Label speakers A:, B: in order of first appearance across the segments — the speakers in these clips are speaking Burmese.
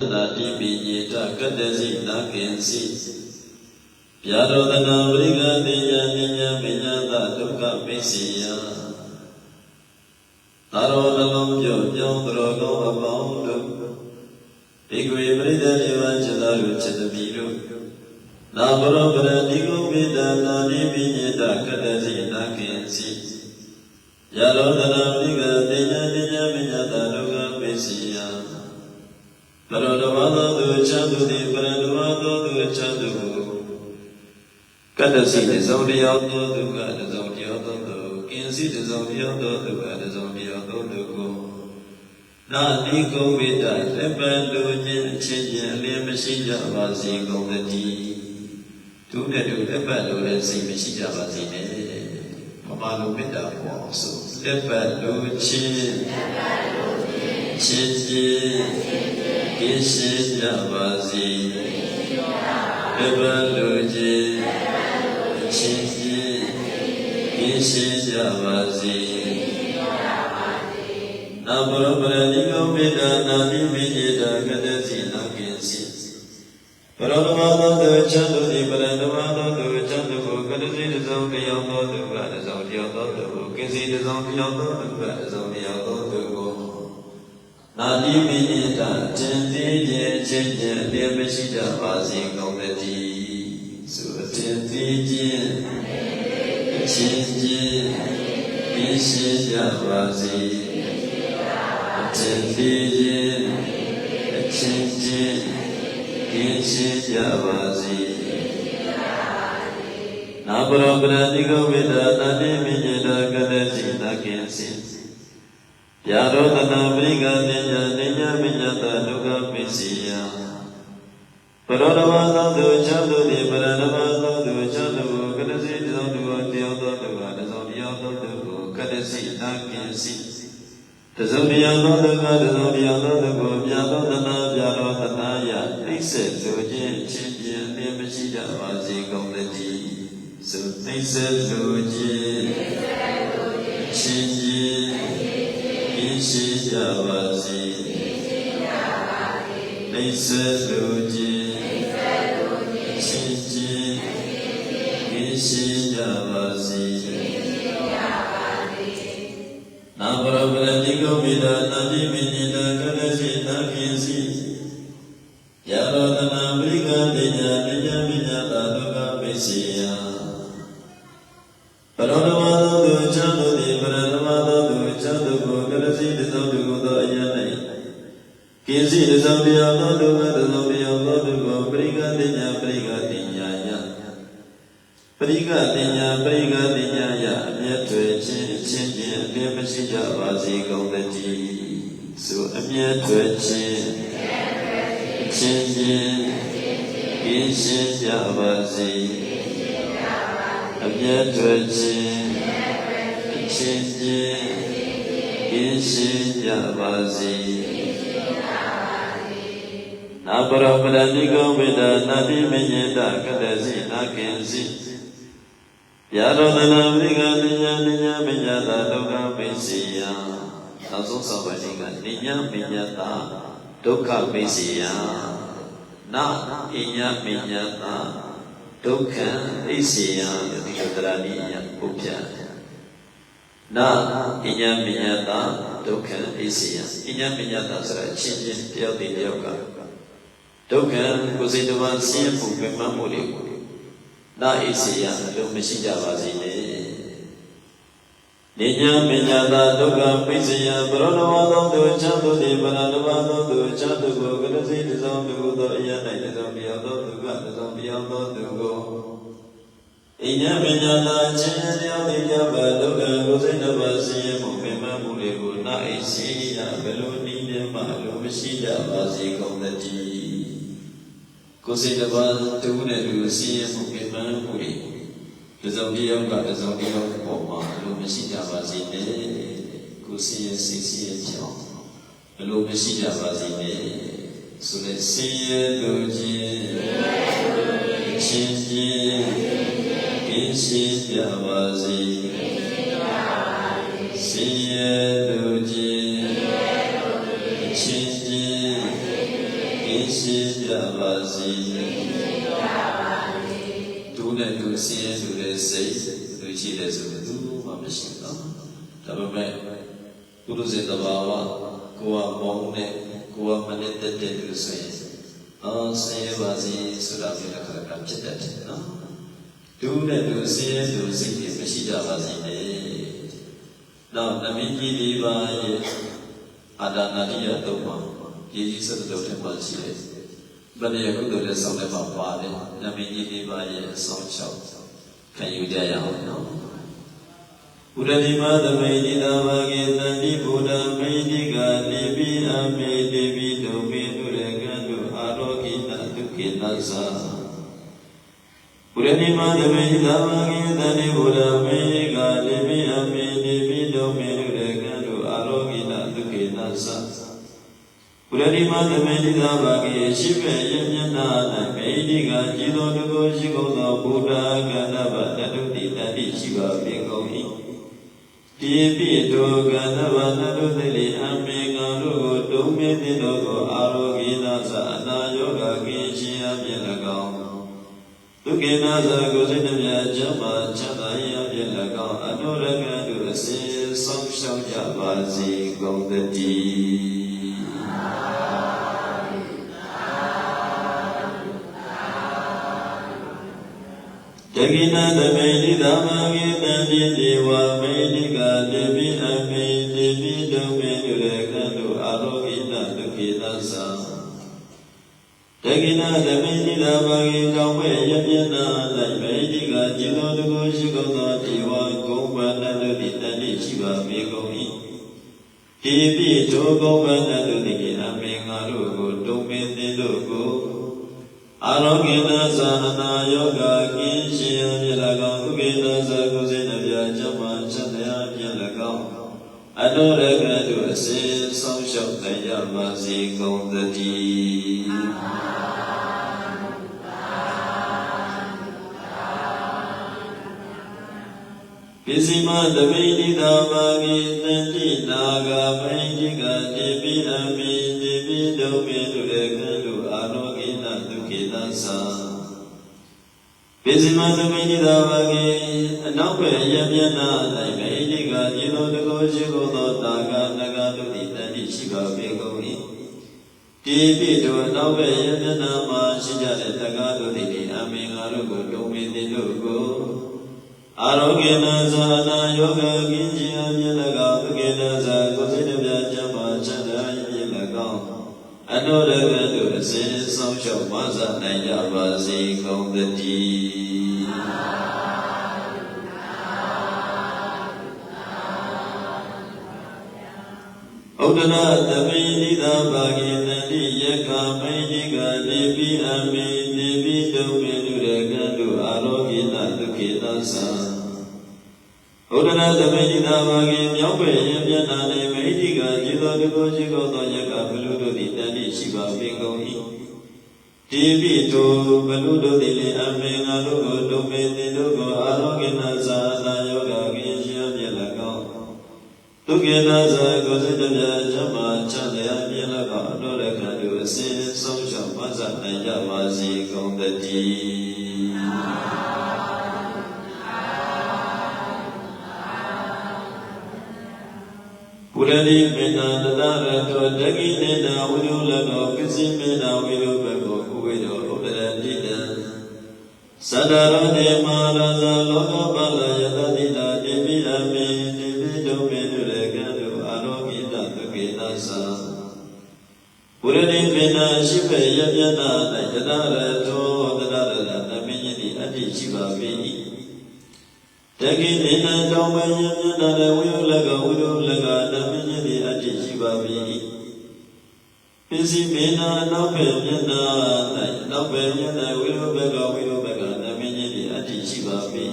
A: သာတိပိညေတကတ္တစီသာကင်စီဗျာရောတနာဝိကတိညာဉာဏ်ပညာသဒုက္ခပိစီယသာရောနှလုံးပြုံးကြောင်းတော်ကောင်းအပေါင်းတို့ဘိက္ခဝေပရိသတ်မြေဝချစ်တော်တို့ချစ်သမီးတို့နာဘရောပရဏိကုပိတနာနိပိညေတကတ္တစီသာကင်စီဗျာရောတနာဝိကတိညာဉာဏ်ပညာသဒုက္ခပိစီယ ပရတဝါသောသူချမ်းသူသည်ပရတဝါသောသူချမ်းသူကတ္တစီတဇောတရားသောသူကတဇောတရားသောသူကင်စီတဇောတရားသောသူကတဇောတရားသောသူကိုနာတိကုဝိတလက်ပံလူချင်းအချင်းချင်းအလင်းမရှိကြပါစေကုန်သတည်းသူနဲ့သူလက်ပံလူလည်းစိတ်မရှိကြပါစေနဲ့ပမာလိုမေတ္တာပေါ်ဆိုလက်ပံလူချင်း ချင်းချင်းကိရှိကြပါစေလက်ပံလူချင်းချင်းချင်းကိရှိကြပါစေနာဘရပရဏိကောမေတ္တာနာတိမိจิตာကတ္တစီနာကိစီပရမသောတုချမ်းသူဒီပရမသောတုချမ်းသူကိုကတ္တစီတသောတရားသောတုကတသောတရားသောတုကိုကိစီတသောတရားသောတုကတသောတရားသောတုကို နာတိမိจิตာခြင်းသိခြင်းချင်းချင်းအပြည့်မရှိကြပါစေကောင်းသတည်းဆိုအတင်သိခြင်းချင်းချင်းပြည့်စုံကြပါစေအတင်သိခြင်းအချင်းချင်းပြည့်စုံကြပါစေနာဘရောပရတိကဝိဒနာတိမိညတာကတ္တိနာကိစီ ယာရောတနာပရိကတိညာနိညာမိညတာဒုက္ခပိစီယပရောဓမသောသူချမ်းသူတိပရဏမသောသူချမ်းသူကိုကတ္တိသောသူကိုတယောသောသူကတသောတရားသောသူကိုကတ္တိနာကိစီတဇုံတရားသောသူကတဇုံတရားသောသူကိုပြသောတနာပြသောတနာယသိစေဆိုခြင်းချင်းချင်းအမြင်မရှိကြပါစေကုန်သတည်းသုသိစေလိုခြင်းချင်းချင်း ပြည့်ရှိကြပါစေသိစေလိုခြင်းချင်းချင်းပြည့်ရှိကြပါစေနာဘရပရတိကောမိတာနာတိမိနိတာကလရှိနာကိစီယာရောတနာပရိကတိညာပညာပညာတာဒုက္ခပိစီယပရော တသောတရားသောသူကတသောတရားသောသူကိုပရိကတိညာပရိကတိညာယပရိကတိညာပရိကတိညာယအမျက်တွေချင်းချင်းချင်းအပြည့်မရှိကြပါစေကုန်သတည်းဆိုအမျက်တွေချင်းချင်းချင်းပြင်းရှင်းကြပါစေအမျက်တွေချင်းချင်းချင်းပြင်းရှင်းကြပါစေ ပရပရဏိကောဝိဒနာတိမညေတကတ္တစီနာကင်စီယာရောဒနာဝိကနိညာနိညာမညာတာဒုက္ခပိစီယနောက်ဆုံးဆောပါတိကနိညာမညာတာဒုက္ခပိစီယနာအညာမညာတာဒုက္ခပိစီယဒီလိုတရာနိယပုပ္ပယနာအညာမညာတာဒုက္ခပိစီယအညာမညာတာဆိုတာချင်းချင်းတယောက်တည်းတယောက်က ဒုက္ခကိုယ်စိတ်တစ်ပါးဆင်းရဲမှုပြမမှုတွေကိုနာဣစီယအလုံးမရှိကြပါစေနဲ့နိညာမညာတာဒုက္ခပိစယပရောဓဝသောသူချမ်းသူတိပရဏဝသောသူချမ်းသူကိုကရစီတသောသူသောအယ၌တသောပြောသောသူကတသောပြောသောသူကိုဣညာမညာတာခြင်းတရားသိကြပါဒုက္ခကိုစိတ်တစ်ပါးဆင်းရဲမှုပြမမှုတွေကိုနာဣစီယဘယ်လိုနည်းနဲ့မှလိုမရှိကြပါစေကုန်သတည်း ကိုယ်စိတ်တစ်ပါးတူနဲ့တူဆင်းရဲမှုပြမမှုတွေတစုံတယောက်ကတစုံတယောက်ပေါ်မှာလိုမရှိကြပါစေနဲ့ကိုယ်ဆင်းရဲစိတ်ဆင်းရဲကြောင်းဘယ်လိုမရှိကြပါစေနဲ့ဆိုတဲ့ဆင်းရဲလိုခြင်းချင်းချင်းကင်းရှင်းကြပါစေဆ ကြပါစေဒုနဲ့ဒုဆင်းရဲဆိုတဲ့စိတ်သူရှိတယ်ဆိုတော့သူမှမရှိဘူးနော်ဒါပေမဲ့ဘုရုစေတဘာဝကိုယ်ကမောင်းနဲ့ကိုယ်ကမနဲ့တက်တဲ့လူဆိုရင်အော်ဆင်းရဲပါစေဆိုတာမျိုးတစ်ခါကဖြစ်တတ်တယ်နော်ဒုနဲ့ဒုဆင်းရဲဆိုစိတ်တွေမရှိကြပါစေနဲ့နောက်သမီးကြီးလေးပါရဲ့အာဒါနာတိယတော့မှာရည်ကြီးစတဲ့တော့ထဲမှာရှိတယ်။ ဗန္ဓယကုသိုလ်ရဲ့ဆောင်းထဲမှာပါတယ်။သမီးကြီးလေးပါရဲ့အဆောင်၆ခံယူကြရအောင်နော်။ဘုရားဒီမသမိတိသာဝကေတံတိဘုဒ္ဓမိတိကနေပိအမေတိပိဒုပိတုရကတုအာရောဂိတဒုက္ခိတသဇာဘုရားဒီမသမိတိသာဝကေတံတိဘုဒ္ဓမိတိကနေပိအမေတိပိဒုပိတုရကတုအာရောဂိတဒုက္ခိတသဇာဘု ရားဒီမသမိတိသာဝကေရှိပေယမျက်နာ၌မိတိကကြည်တော်တကုရှိကုန်သောဘုရားကန္တဗတတုတိတတိရှိပါပေကုန်၏ဒီပိတောကန္တဗတတုတိလေအမေကံတို့ကိုတုံးမေတိတော်ကိုအာရောဂိနာသအနာယောဂကိရှိအပြည့်၎င်းဒုက္ခိနာသကိုစိတ်နှပြချမ်းသာချမ်းသာရပြည့်၎င်းအတုရကံတို့အစဉ်ဆောင်ရှောက်ကြပါစေကုန်သတည်း တကိနာသမေတိသမဂေတံတိဒေဝမေတိကတေပိအမေတေပိဒုမေတုရကံတုအာရောဂိတဒုက္ခိသသတကိနာသမေတိသမဂေကောင်းမဲ့ယပြနာ၌မေတိကจิตောတကုရှိကုန်သောဒေဝဂုံပန္နတုတိတတိရှိပါမေကုန်၏ဒီပိတောဂုံပန္နတုတိအမေငါတို့ကိုတုံမေသင်တို့ကို အာရောဂိနသာနာယောဂကင်းရှင်ပြ၎င်းဥပိနသာကုစေနပြကျမချတရာပြ၎င်းအတောရကတုအစဉ်ဆောင်ရှောက်နိုင်ကြပါစေကုန်သတည်းပစ္စည်းမသမိတိသာမာဂိတန္တိနာဂမိတိကတိပိအမိတိပိဒုမေတုရကံတုအာရောဂိနဒု က္ခိသသပစ္စည်းမသမိတိသာမာဂိအနောက်ဘက်ယမျက်နာ၌မိတိကဤသို့တကောရှိကုန်သောတာဂနဂတုတိတန္တိရှိပါပေကုန်၏ဒီပိတောအနောက်ဘက်ယမျက်နာမှာရှိကြတဲ့တက္ကတုတိအမင်္ဂါတို့ကိုဒုမေတိတို့ကိုအာရောဂေနဇာနာယောဂကင်းခြင်းအမြင်၎ အနောရကတုအစဉ်ဆောင်ရှောက်မဆနိုင်ကြပါစေကုန်သတည်းဥဒနာသမိတိသာဘာဂေတတိယက္ခမိတိကတိပိအမိတိပိဒုမေတုရကံတုအာရောဂိတဒုက္ခိသသဥဒနာသမိတိသာဘာဂေမြောက်ပဲ့ယံမျက်နာနေမိတိကจิตတော်တကောရှိကောသောယ ရှိပါပေကုန်၏တိပိတောဘလူတို့သည်လေအမေငါတို့ကိုဒုမေတိတို့ကိုအာရောဂိနသာနာယောဂကိရှိအပြည့်၎င်းဒုက္ခေနဇာကိုစိတ္တပြဇမချမ်းတရားပြည့်၎င်းအတော်လည်းခံတို့အစဉ်ဆုံးရှောက်မဆနိုင်ကြပါစေကုန်သတည်း ပုရတိမေတ္တာတတရတောတကိနေနာဝိရုလကောပစ္စည်းမေတ္တာဝိရုဘကောဥဝိရောဥပရတိတံသတ္တရောတေမာရဇာလောကပလယတတိတာတိပိအမေတိပိဒုမေတုရကံတုအာရောဂိတသုကေနသပုရတိမေတ္တာရှိပေယပြနာ၌တတရတောတတရတသမင်းကြီးအတ္တိရှိပါပေ၏ တကိနေနတောင်းမယမျက်နာလည်းဝိယလကဝိယလကဓမ္မညတိအတ္တိရှိပါပြီပစ္စည်းမေနာနောက်ပဲမျက်နာ၌နောက်ပဲမျက်နာဝိယဘကဝိယဘကဓမ္မညတိအတ္တိရှိပါပြီ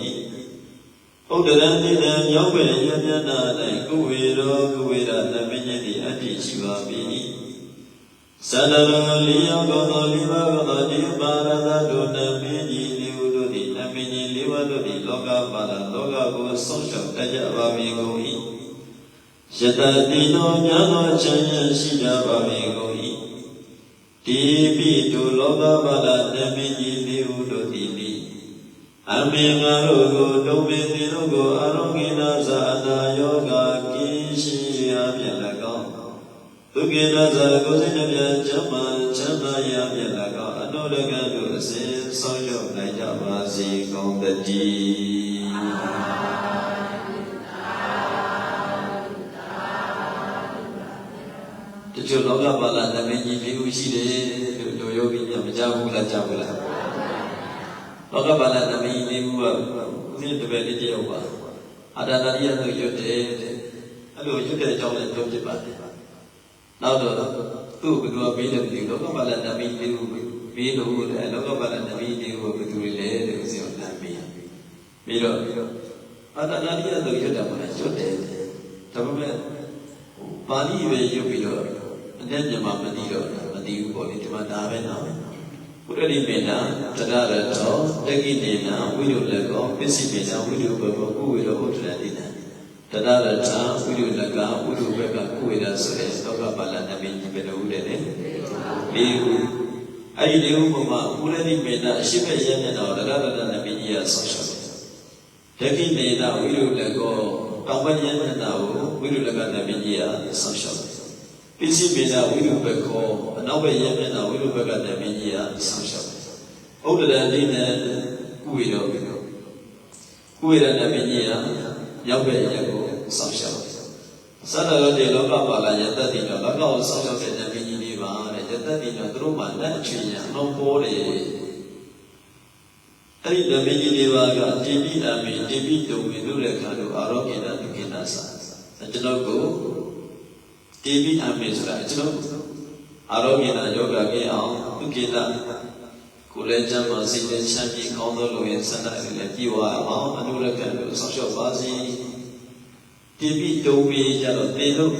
A: ဥဒ္ဒရတိတံရောက်ပဲမျက်နာ၌ကုဝေရောကုဝေရဓမ္မညတိအတ္တိရှိပါပြီသတ္တရောလီယောကောသောလိဘကောသောဒီပါရသတုနမေကြီးလေးဟုတို့သည်န မေကြီးလေးပါးတို့သည်လောကပါဒလောကကိုဆုံးရှုံးတတ်ကြပါမည်ကုန်၏ယတတိနောမြတ်သောချမ်းရရှိကြပါမည်ကုန်၏တိပိတုလောကပါလနမိကြီးလေးဟုတို့သည်နိအမေငါတို့ကိုတုံးပေသည်တို့ကိုအာရောဂိနာသာအနာယောဂကိရှိအပြင်၎င်းဒုက္ခေနာသာကိုယ်စိတ်နှပြချမ်းသာချမ်းသာရအပြင်၎င်း အနုရကတို့အစဉ်ဆောင်ရောက်နိုင်ကြပါစေကုန်သတည်းတချို့လောကပါဠိနာမည်ကြီးလေးခုရှိတယ်လို့တို့ယောဂီများမကြဘူးလားကြားဘူးလားလောကပါဠိနာမည်ကြီးလေးခုကဦးဇင်းတပည့်လေးတယောက်ပါအာဒနာရိယတို့ရွတ်တယ်တဲ့အဲ့လိုရွတ်တဲ့အကြောင်းလည်းပြောပြပါတယ်နောက်တော့သူ့ဘယ်သူကပြီးတယ်ဒီလောကပါဠိနာမည်ကြီးလေးခု ပြီးလို့တဲ့လောကပါဠိနာမည်ကြီးလေးခုဘယ်သူလဲတဲ့ဦးဇင်းကနာမည်ပြီးတော့အာဒနာရိယတို့ရွတ်တယ်မှာရွတ်တယ်ဒါပေမဲ့ပါဠိပဲရွတ်ပြီးတော့အတဲ့မြန်မာမသိတော့မသိဘူးပေါ့လေဒီမှာဒါပဲနော်ဘုရတိပိဏတရရတောတကိတေနဝိရုလကောပစ္စည်းပိဏဝိရုဘဘောကုဝေရောဥဒရတိနတရရထဝိရုလကဝိရုဘကကုဝေရဆိုတဲ့သောကပါဠိနမင်းကြီးပဲလို့ဦးတယ်လေလေးခု အဲ့ဒီလေးခုမှာဘုရတိပိဏအရှိမဲ့ရမျက်တော်တရရတနမင်းကြီးရဆောက်ရှောက်တယ်တကိတေနဝိရုလကောတောင်ပညံမျက်တော်ကိုဝိရုလကနမင်းကြီးရဆောက်ရှောက်တယ်ပစ္စည်းပိဏဝိရုဘကောအနောက်ဘက်ရမျက်တော်ဝိရုဘကနမင်းကြီးရဆောက်ရှောက်တယ်ဥဒရတိနကုဝေရောကုဝေရနမင်းကြီးရရောက်ပဲရက်ကိုဆောက်ရှောက်သတ္တရောတေလောကပါလာယတတိနောလောကကိုဆောက်ရှောက်တဲ့နမင်းကြီးလေး ပါတဲ့ယတတိနောသူတို့မှလက်ချွေရအောင်ပေါ်တယ်အဲ့ဒီနမင်းကြီးလေးပါကတိပိအမေတိပိတုံမေလို့တဲ့ခါတို့အာရောဂေနဒုက္ခနာစာကျွန်တော်ကိုတိပိအမေဆိုတာကျွန်တော်အာရောဂေနယောဂကေအောင်ဒုက္ခနာကိုယ်လည်းကျမ်းမာစိတ်လည်းချမ်းမြေကောင်းသောလူရဲ့ဆန္ဒတွေလည်းပြည့်ဝအောင်အနုရကံတို့ဆောက်ရှောက်ပါစေတိပိတုံမေကြတော့တေလို့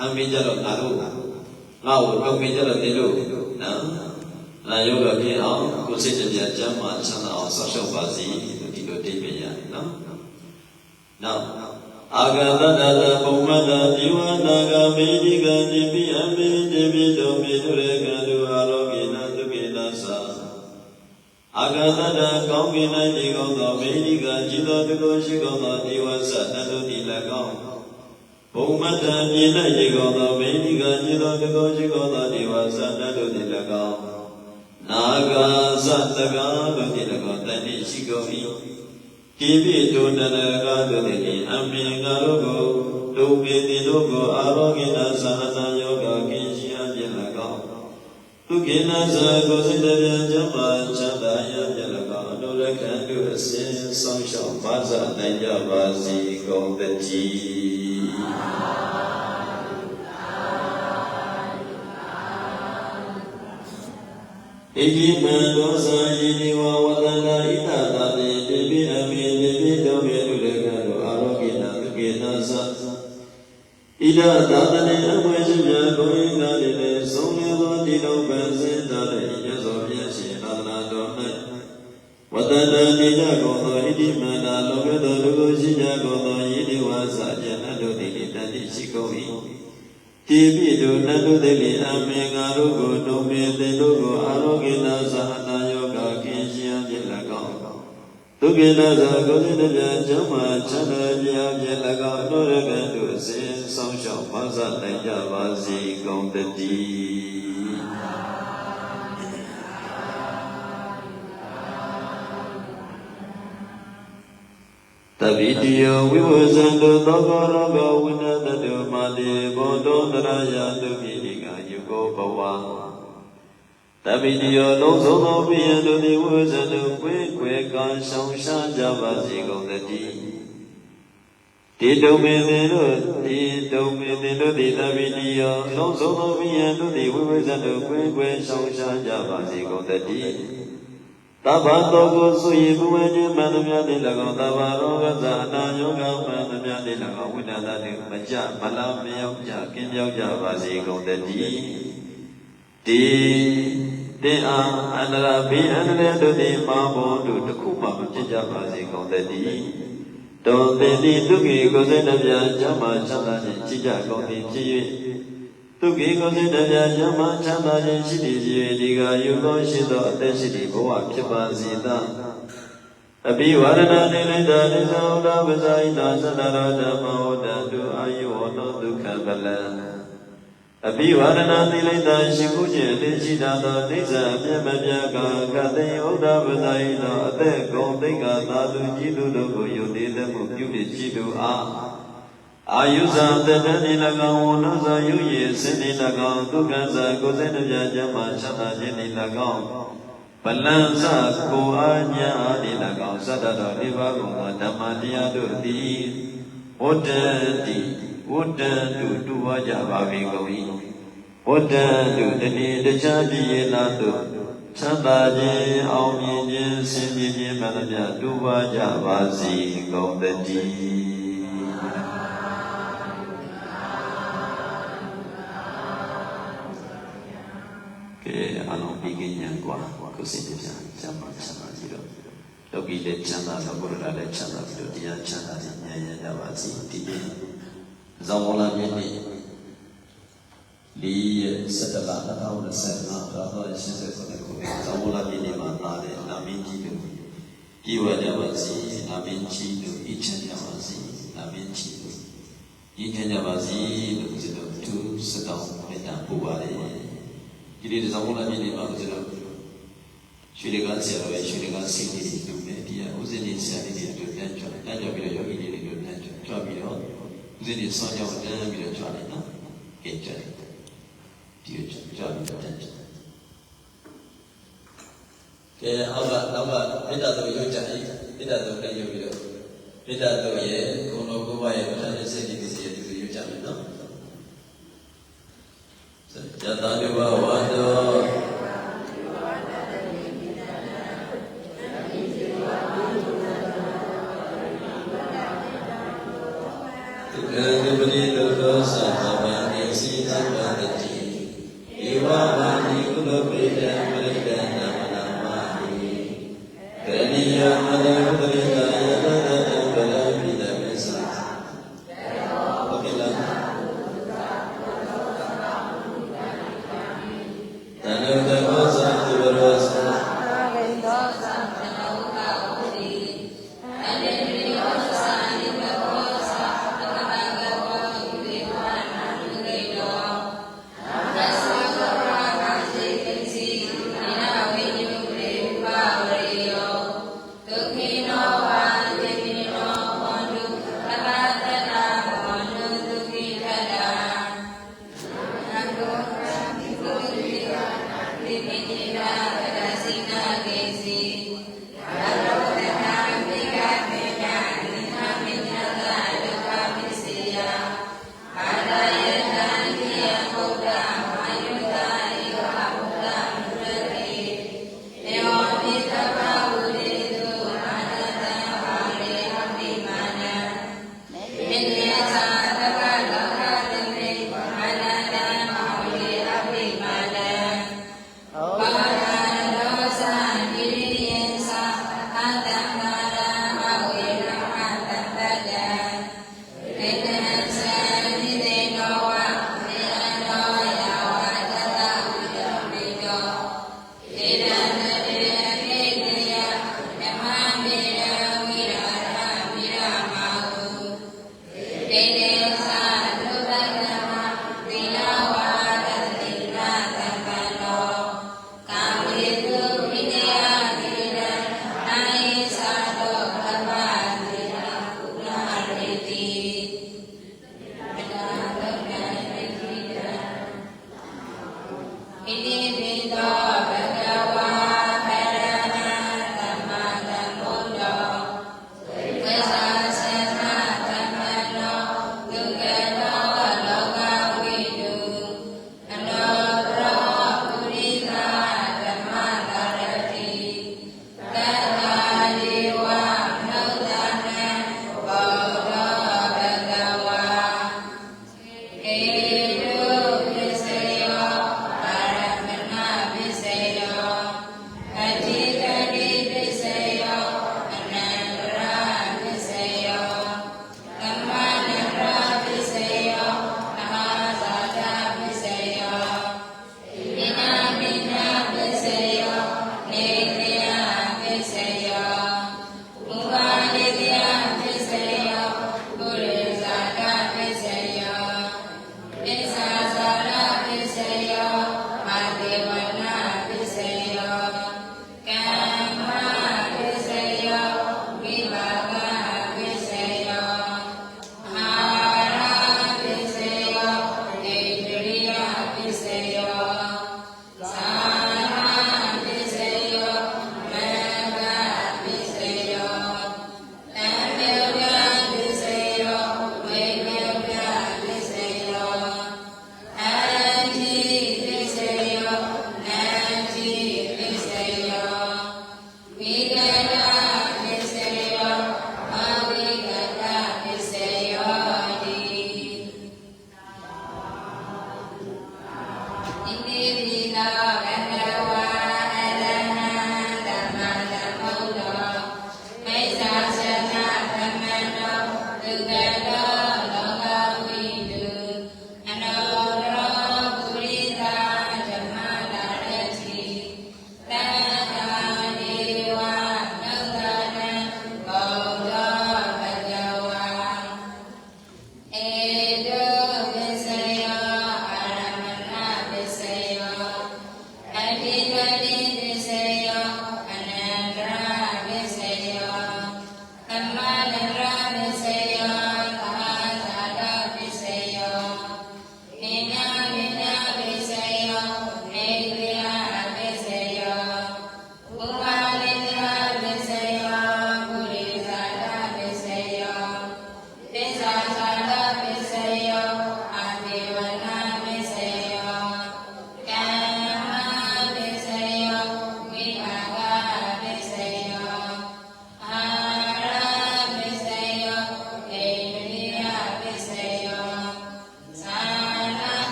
A: အမေကြတော့ငါတို့ ငါ့ကိုတုံမေကြတော့တေလို့နော်လာယောဂဖြစ်အောင်ကိုယ်စိတ်တရားကျမ်းမာချမ်းသာအောင်ဆောက်ရှောက်ပါစေလို့ဒီလိုတိပိရတယ်နော်နောက်အာဂတတတပုံမတ္တဒီဝနာဂမေဒီကတိပိအမေတိပိတုံမေတို့ရေကံတို့အာရောဂေနသုကေနသာအာဂတတကောင်းကင်၌ဒီကောင်းသောမေဒီကจิตတော်တုရှိကောင်းသောဒီဝဆနတ်တို့ဒီ၎င်း ဘုံမတ္တမြေ၌ရေကောင်းသောမေဒီကจิตတော်တုရှိကောင်းသောဒီဝဆနတ်တို့ဒီ၎င်းနာဂသတကားတို့ဒီ၎င်းတန်တိရှိကုန်၏ကိပိတုနရကတို့သည်အမေငါတို့ကိုဒုပေတိတို့ကိုအာရောဂိနသဟနာယောဂကိရှိအပြည့်၎င်းဒုက္ခိနသကိုစိတ္တပြကျမ်းပါချမ်းသာရပြည့်၎င်းအနုရကံတို့အစဉ်ဆောင်ရှောက်ပါစနိုင်ကြပါစေကုန်တည်း ဣတိမံဒောဇာယိနိဝဝတန္တာဣတတာတိတေပိအမေတေပိတောမေတုရကရောအာရောဂိနာသုကေနာသဣဒသာတနေအမွေ တိရှိကုန်၏တိပိတုနတုတိလိအမေငါတို့ကိုတုံမေတေတို့ကိုအာရောဂိနာသဟနာယောဂကင်းရှင်းဖြစ်၎င်းဒုက္ခိနာသာကိုယ်စိတ္တပြကျမ်းမာချမ်းသာပြာဖြစ်၎င်းအနုရကံတို့အစဉ်ဆောင်ရှောက်ပါစနိုင်ကြပါစေကုန်တည်းတပိတိယောဝိဝဇံတောသောကောရောဂဝိနတ တုမာတိဘောတောတရာယတုမိတိကယုကောဘဝတပိတိယောလုံးစုံသောပိယံတို့သည်ဝိဝဇံတုခွေခွေကံရှောင်ရှားကြပါစေကုန်တည်းတိတုံမေသင်တို့တိတုံမေသင်တို့သည်တပိတိယောလုံးစုံသောပိယံတို့သည်ဝိဝဇံတုခွေခွေရှောင်ရှားကြပါစေကုန်တည်း တဗ္ဗတောကိုသုယေဘုဝေခြင်းမှန်သမျှတိ၎င်းတဗ္ဗရောဂသအနာယောဂမှန်သမျှတိ၎င်းဝိတ္တသတိမကြမလားမရောက်ကြကင်းပြောက်ကြပါစေကုန်တည်းတိတေအာအန္တရာဘိအန္တရာတို့သည်မာဘောတို့တစ်ခုမှမဖြစ်ကြပါစေကုန်တည်းတောတေတိဒုက္ခိကိုယ်စိတ်နှပြချမ်းသာချမ်းသာခြင်းကြည်ကြကုန်သည်ဖြစ်၍ သူကေကိုယ်စိတ်တရားညမချမ်းသာခြင်းရှိသည်ဖြစ်၍ဒီကယုသောရှိသောအသက်ရှိသည့်ဘဝဖြစ်ပါစေသာအဘိဝရဏနေလိတာနိသောဒပဇာဣတာသတ္တရောဓမ္မောတတုအာယုဝနောဒုက္ခပလံအဘိဝရဏတိလိတာရှိခုခြင်းအလေးရှိတာသောဒိဋ္ဌအပြည့်မပြကကတိဥဒ္ဒပဇာဣသောအသက်ကုန်သိက္ခာသာသူကြီးသူတို့ကိုယုတ်သေးသမှုပြုဖြစ်ကြည်သူအား အာယုဇံတတတိ၎င်းဝနဇာယုယေစင်တိ၎င်းဒုက္ခဇာကိုယ်စိတ်တရားကျမ်းမာချမ်းသာခြင်းတိ၎င်းပလံစကိုအာညာတိ၎င်းသတ္တတော်ဒီပါကုံသောဓမ္မတရားတို့သည်ဝတ္တတိဝတ္တတုတူဝါကြပါပေကုန်၏ဝတ္တတုတဏိတခြားပြည့်ရနာတို့ချမ်းသာခြင်းအောင်မြင်ခြင်းဆင်းရဲခြင်းမှန်သမျှတူဝါကြပါစေကုန်တည်း ကိညာကွာကိုစိတ်ပြပြန်ချမ်းသာချမ်းသာကြည့်တော့လောကီလည်းချမ်းသာသောဘုရားလည်းချမ်းသာပြီးတော့တရားချမ်းသာခြင်းဉာဏ်ရကြပါစေဒီနေ့ဇောဝလာမြင့်နေ့ဒီ17လ2025ဒါသောရှင်ဆက်ဆက်ကိုဇောဝလာမြင့်နေ့မှာလာတဲ့နာမင်းကြီးတို့ကြည်ဝကြပါစေနာမင်းကြီးတို့ဤချမ်းကြပါစေနာမင်းကြီးတို့ဤချမ်းကြပါစေလို့ကျွန်တော်သူစတောင်းမေတ္တာပို့ပါတယ် ဒီနေ့ဇောင်းဝလာမြင့်နေ့မှာကျွန်တော်ရွှေရကဆရာတော်ရဲ့ရွှေရကစိတ်ကြီးတို့နဲ့ဒီဥစဉ်ကြီးဆရာကြီးတွေပြန်ကြွတယ်ပြန်ကြွပြီးတော့ယောဂီတွေတို့ပြန်ကြွကြွပြီးတော့ဥစဉ်ကြီးဆောင်းကြောင်းတန်းပြီးတော့ကြွတယ်နော်ကြင်ကြတယ်ဒီကြွကြွပြီးတော့တန်းကြွကဲအောက်ကနောက်ကမေတ္တာတို့ရုပ်ကြတယ်မေတ္တာတို့လည်းရုပ်ပြီးတော့မေတ္တာတို့ရဲ့ကိုယ်တော်ကိုယ်ပါရဲ့ပဋ္ဌာန်းစိတ်ကြီးစီရဲ့ဒီလိုရုပ်ကြမယ်နော်ယတ္တဝ ရ